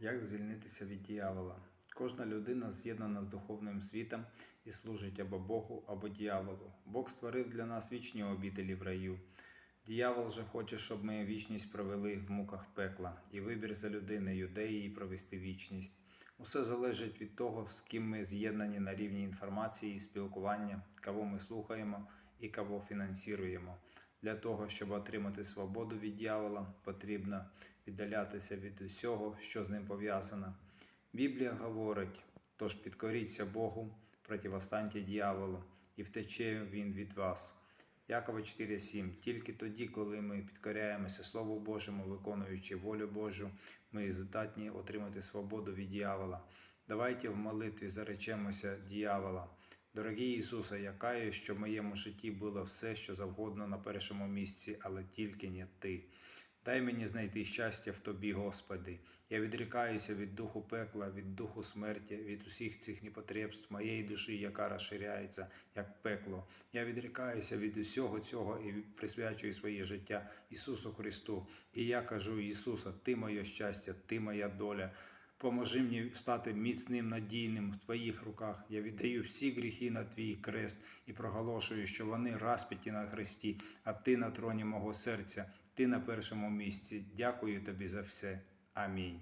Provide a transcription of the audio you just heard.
Як звільнитися від діявола? Кожна людина з'єднана з духовним світом і служить або Богу, або діяволу. Бог створив для нас вічні обітелі в раю. Діявол же хоче, щоб ми вічність провели в муках пекла, і вибір за людиною, де її провести вічність. Усе залежить від того, з ким ми з'єднані на рівні інформації і спілкування, кого ми слухаємо і кого фінансуємо. Для того, щоб отримати свободу від дьявола, потрібно віддалятися від усього, що з ним пов'язано. Біблія говорить: тож підкоріться Богу, противостаньте дьяволу, і втече він від вас. Якова 4.7. Тільки тоді, коли ми підкоряємося Слову Божому, виконуючи волю Божу, ми здатні отримати свободу від дьявола. Давайте в молитві заречемося дьявола. Дорогий Ісусе, я каю, що в моєму житті було все, що завгодно на першому місці, але тільки не Ти. Дай мені знайти щастя в Тобі, Господи. Я відрікаюся від духу пекла, від духу смерті, від усіх цих непотребств моєї душі, яка розширяється, як пекло. Я відрікаюся від усього цього і присвячую своє життя Ісусу Христу. І я кажу, Ісусе, Ти моє щастя, Ти моя доля. Поможи мені стати міцним, надійним в Твоїх руках. Я віддаю всі гріхи на Твій крест і проголошую, що вони розп'яті на хресті, а Ти на троні мого серця, Ти на першому місці. Дякую Тобі за все. Амінь.